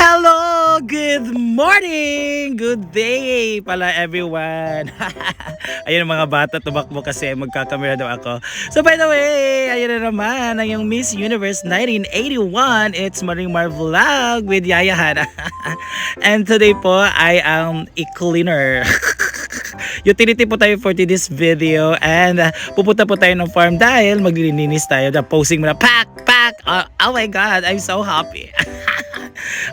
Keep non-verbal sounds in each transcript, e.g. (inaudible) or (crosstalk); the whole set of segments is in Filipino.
Hello! Good morning! Good day pala everyone! (laughs) ayun mga bata tumakbo kasi magkakamera daw ako. So by the way, ayun na naman ang yung Miss Universe 1981. It's Maring Mar Vlog with Yaya Hana. (laughs) And today po, I am a cleaner. (laughs) utility po tayo for this video and uh, pupunta po tayo ng farm dahil maglilinis tayo. The posing mo na pack, pack. Uh, oh my God, I'm so happy.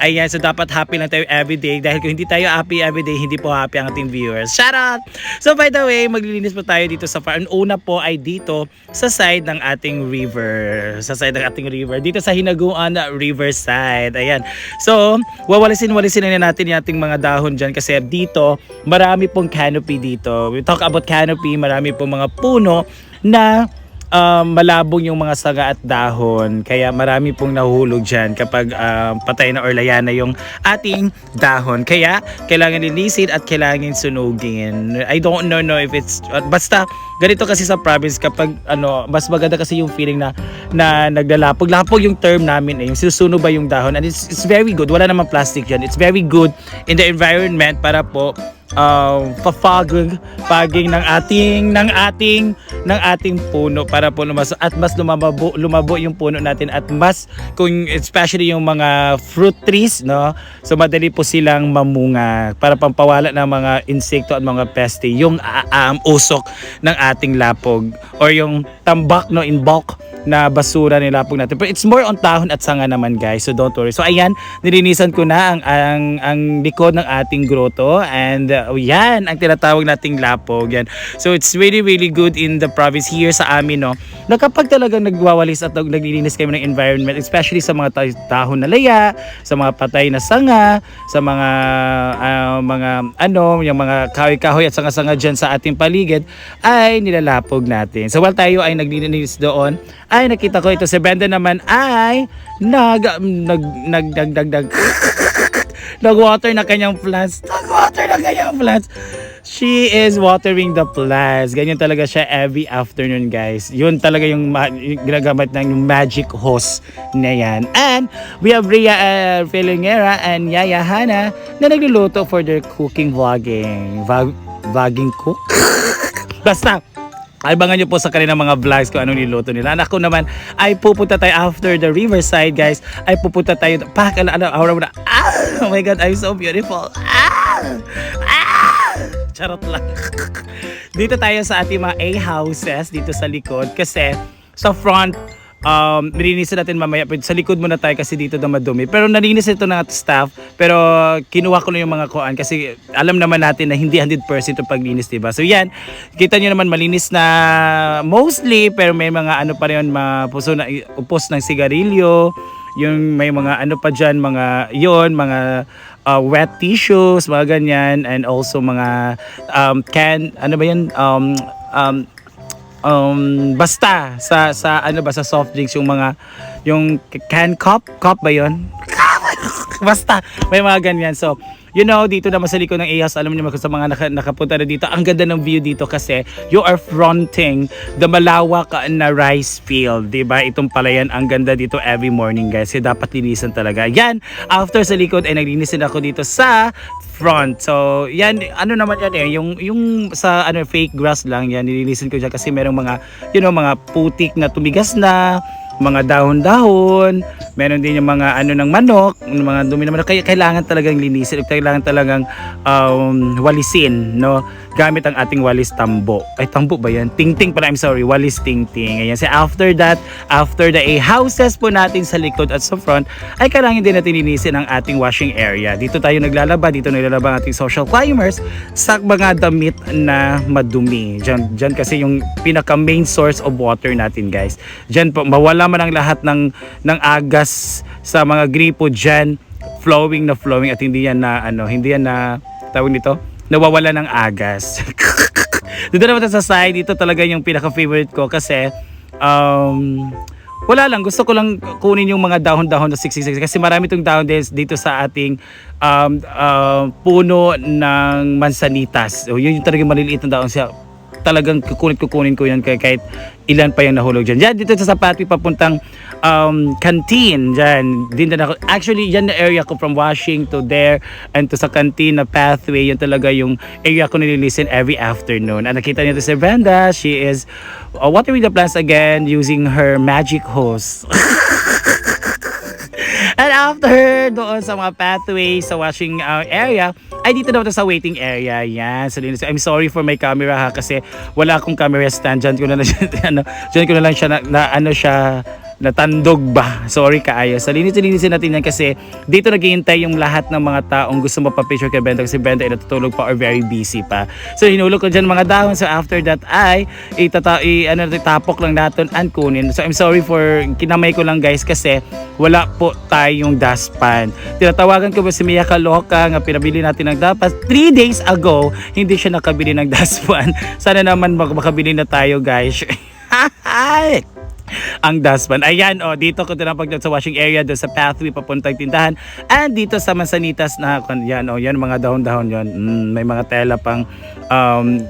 Ayan, so dapat happy lang tayo everyday dahil kung hindi tayo happy everyday, hindi po happy ang ating viewers. Shout out! So by the way, maglilinis po tayo dito sa farm. Una po ay dito sa side ng ating river. Sa side ng ating river. Dito sa Hinaguan Riverside. Ayan. So, wawalisin-walisin na natin yung ating mga dahon dyan kasi dito, marami pong canopy dito. We talk about canopy, marami pong mga puno na um, malabong yung mga saga at dahon. Kaya marami pong nahuhulog dyan kapag um, patay na or laya na yung ating dahon. Kaya kailangan linisin at kailangan sunugin. I don't know no if it's uh, basta ganito kasi sa province kapag ano mas maganda kasi yung feeling na na naglalapog. Lapog yung term namin eh. Yung sinusunog ba yung dahon and it's, it's very good. Wala namang plastic yan. It's very good in the environment para po um, papaging paging ng ating ng ating ng ating puno para po lumas at mas lumabo lumabo yung puno natin at mas kung especially yung mga fruit trees no? So madali po silang mamunga para pampawala ng mga insekto at mga peste yung uh, um, usok ng ating lapog or yung tambak no in bulk na basura nilapog natin. Pero it's more on tahon at sanga naman guys. So don't worry. So ayan, nilinisan ko na ang ang, ang likod ng ating grotto and uh, yan ang tinatawag nating lapog. Yan. So it's really really good in the province here sa amin no. Na kapag talagang nagwawalis at naglilinis kami ng environment, especially sa mga tahon na laya, sa mga patay na sanga, sa mga uh, mga ano, yung mga kahoy-kahoy at sanga-sanga dyan sa ating paligid ay nilalapog natin. So while tayo ay naglilinis doon, ay nakita ko ito si Brenda naman ay nag nag nag nag nag, nag nag-water na kanyang plants. Nag-water na kanyang plants. She is watering the plants. Ganyan talaga siya every afternoon, guys. Yun talaga yung, ginagamit ng magic hose na yan. And we have Rhea uh, Filingera and Yaya Hana na nagluluto for their cooking vlogging. Vlog, vlogging cook? (laughs) Basta, Abangan nyo po sa kanilang mga vlogs kung anong niluto nila. Anak ko naman ay pupunta tayo after the riverside guys. Ay pupunta tayo. Pak, mo na. Ah, oh my God, I'm so beautiful. Ah, ah, charot lang. (laughs) dito tayo sa ating mga A-houses dito sa likod kasi sa front um, nilinisan natin mamaya. Sa likod muna tayo kasi dito na madumi. Pero nalinis ito ng staff. Pero kinuha ko na yung mga kuan kasi alam naman natin na hindi 100% yung paglinis, diba? So yan, kita nyo naman malinis na mostly pero may mga ano pa rin, mga puso na, upos ng sigarilyo. Yung may mga ano pa dyan, mga yon mga uh, wet tissues, mga ganyan, and also mga um, can, ano ba yan, um, um, um, basta sa sa ano ba sa soft drinks yung mga yung can cup cup ba yon (laughs) basta may mga ganyan. So you know dito naman sa likod ng AHAS alam niyo sa mga naka, nakapunta na dito ang ganda ng view dito kasi you are fronting the malawak na rice field di ba? Itong palayan ang ganda dito every morning guys. So dapat linisan talaga. Yan after sa likod ay naglinisin ako dito sa front. So, yan, ano naman yan eh, yung, yung sa ano, fake grass lang, yan, nililisin ko dyan kasi merong mga, you know, mga putik na tumigas na, mga dahon-dahon, meron din yung mga ano ng manok, mga dumi ng manok, kaya kailangan talagang linisin, kailangan talagang um, walisin, no? Gamit ang ating walis tambo. Ay, tambo ba yan? Ting-ting pala, I'm sorry, walis ting-ting. Ayan, so after that, after the A houses po natin sa likod at sa front, ay kailangan din natin linisin ang ating washing area. Dito tayo naglalaba, dito naglalaba ang ating social climbers sa mga damit na madumi. Diyan, diyan kasi yung pinaka main source of water natin, guys. Diyan po, mawala man ang lahat ng, ng agas sa mga gripo dyan, flowing na flowing at hindi yan na, ano, hindi yan na, tawag nito, nawawala ng agas. (laughs) dito naman sa side, ito talaga yung pinaka-favorite ko kasi, um, wala lang, gusto ko lang kunin yung mga dahon-dahon na siksik kasi marami itong dahon dito sa ating um, uh, puno ng mansanitas. So, yun yung talagang maliliit na dahon siya talagang kukunin kukunin ko yan kahit ilan pa yung nahulog dyan. Diyan, dito sa Patwi papuntang um, canteen dyan. Din na ako. Actually, yan na area ko from washing to there and to sa canteen na pathway. Yan talaga yung area ko nililisten every afternoon. And nakita niyo to si Brenda. She is uh, watering the plants again using her magic hose. (laughs) And after doon sa mga pathways sa washing uh, area, ay dito daw sa waiting area. Yan. So, I'm sorry for my camera ha kasi wala akong camera stand. Diyan ko na siya, (laughs) ano, diyan ko na lang siya na, na ano siya natandog ba? Sorry kaayo. Sa linis-linisin natin yan kasi dito naghihintay yung lahat ng mga taong gusto mapapicture kay Brenda kasi Brenda ay natutulog pa or very busy pa. So hinulog ko dyan mga dahon. So after that ay itata i, ano, tapok lang natin and kunin. So I'm sorry for kinamay ko lang guys kasi wala po tayong dustpan. Tinatawagan ko ba si Mia Kaloka nga pinabili natin ng dapat 3 days ago hindi siya nakabili ng (laughs) dustpan. Sana naman mak- makabili na tayo guys. (laughs) Hi! (laughs) ang dustpan. Ayan, oh, dito ko tinapag sa washing area doon sa pathway papuntang tindahan. And dito sa Mansanitas na, yan, oh, yan mga dahon-dahon yon. Mm, may mga tela pang um,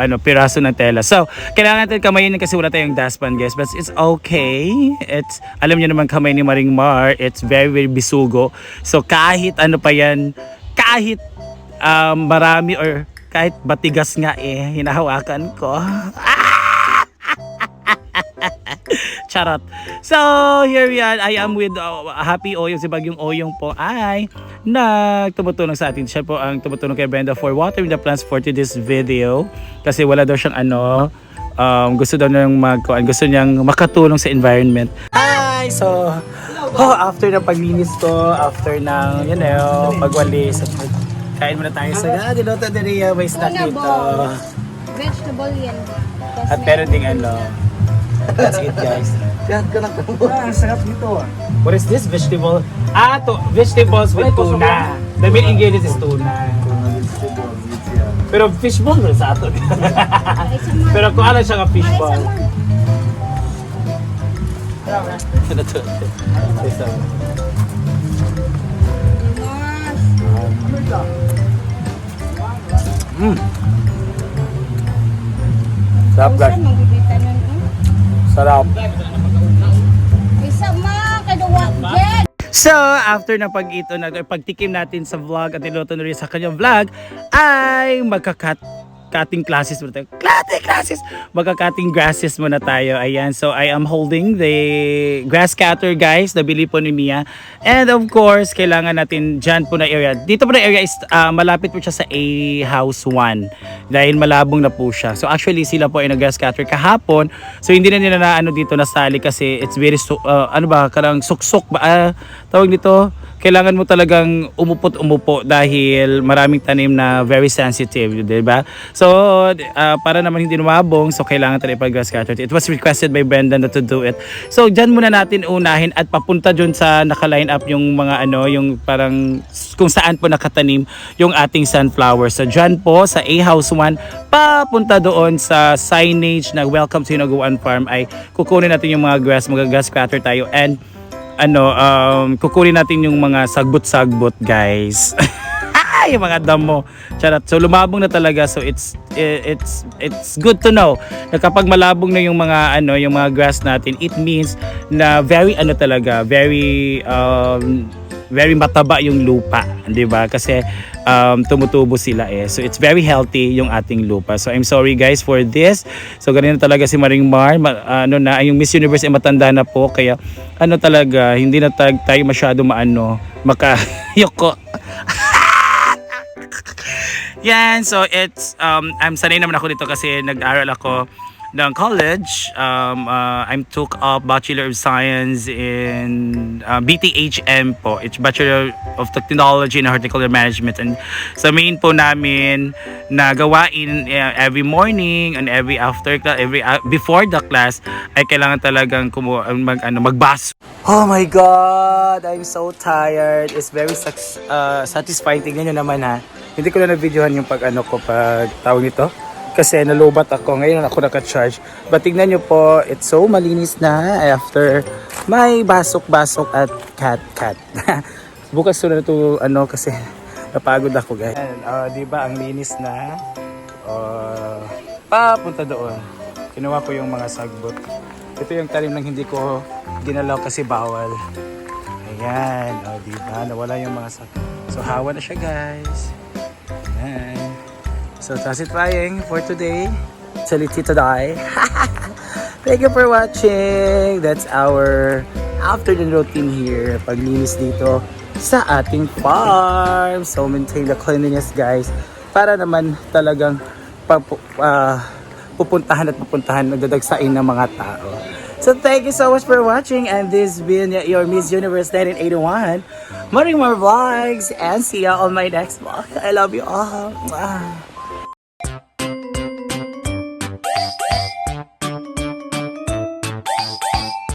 ano, piraso ng tela. So, kailangan natin kamayin kasi wala tayong dustpan, guys. But it's okay. It's, alam niyo naman kamay ni Maring Mar, it's very, very bisugo. So, kahit ano pa yan, kahit um, marami or kahit batigas nga eh, hinahawakan ko. (laughs) Charot. So, here we are. I am with uh, Happy Oyong. Si Bagyong Oyong po ay nagtumutulong sa atin. Siya po ang tumutulong kay Brenda for watering the plants for this video. Kasi wala daw siyang ano, um, gusto daw niyang mag, gusto niyang makatulong sa environment. Hi! So, oh, after ng paglinis ko, after ng, you know, pagwalis, kain muna tayo sa ah, Diloto de Ria, may snack Una dito. Vegetable yan. At meron ding ano, that's it guys. Yan ka lang Ah, ang sarap nito ah. What is this? Vegetable? Ah, to, vegetables with tuna. The main ingredient is tuna. Pero fishball rin sa ato. (laughs) Pero kung ano siya nga fishball. Ano to? Isa. Mm. Sarap guys. Saan magbibitan nun? eh? Sarap. Isa ma, kaduwa. Jen! So, after na pag-ito, na, pagtikim natin sa vlog at niluto na rin sa kanyang vlog, ay magkakat cutting classes muna tayo. Cutting classes! Magka-cutting grasses muna tayo. Ayan. So, I am holding the grass cutter, guys. Nabili po ni Mia. And of course, kailangan natin dyan po na area. Dito po na area is ah, malapit po siya sa A House 1. Dahil malabong na po siya. So, actually, sila po ay nag-grass cutter kahapon. So, hindi na nila na ano dito nasali kasi it's very, ah, ano ba, karang suksok ba? Ah, tawag dito? kailangan mo talagang umupot umupo dahil maraming tanim na very sensitive, 'di ba? So, ah, para naman hindi lumabong, so kailangan talaga ipag-grass cutter. It was requested by Brenda na to do it. So, diyan muna natin unahin at papunta dun sa naka-line up yung mga ano, yung parang kung saan po nakatanim yung ating sunflower. So, diyan po sa A House 1, papunta doon sa signage na Welcome to Hinaguan Farm ay kukunin natin yung mga grass, mag-grass cutter tayo and ano, um, kukunin natin yung mga sagbot-sagbot, guys. (laughs) yung mga damo. Charot. So lumabong na talaga. So it's it's it's good to know na kapag malabong na yung mga ano, yung mga grass natin, it means na very ano talaga, very um, very mataba yung lupa, 'di ba? Kasi um, tumutubo sila eh. So it's very healthy yung ating lupa. So I'm sorry guys for this. So ganyan talaga si Maring Mar, Ma- ano na yung Miss Universe ay matanda na po kaya ano talaga hindi na tayo masyado maano maka yoko. (laughs) Yan, so it's um I'm sanay naman ako dito kasi nag-aral ako ng college. Um, uh, I'm took up Bachelor of Science in uh, BTHM po. It's Bachelor of Technology in Horticulture Management. And sa main po namin na gawain uh, every morning and every after class, every uh, before the class ay kailangan talagang kumu mag ano magbaso. Oh my god, I'm so tired. It's very uh, satisfying. Tingnan nyo naman ha. Hindi ko na na-videohan yung pag ano ko pag tawag nito kasi nalubat ako. Ngayon ako naka-charge. But tignan nyo po, it's so malinis na after may basok-basok at cat-cat. (laughs) Bukas ko na ito, ano, kasi napagod ako guys. And, uh, di ba, ang linis na. Uh, papunta doon. Kinuha ko yung mga sagbot. Ito yung talim ng hindi ko ginalaw kasi bawal. Ayan, o oh, diba? Nawala yung mga sagbot. So hawa na siya guys. Ayan. So that's it trying for today. Saliti today. (laughs) Thank you for watching. That's our afternoon routine here. Paglinis dito sa ating farm. So maintain the cleanliness guys. Para naman talagang pag, ah, pupuntahan at pupuntahan nagdadagsain ng mga tao. So thank you so much for watching and this has been your Miss Universe 1981. More more vlogs and see you on my next vlog. I love you all. Mwah.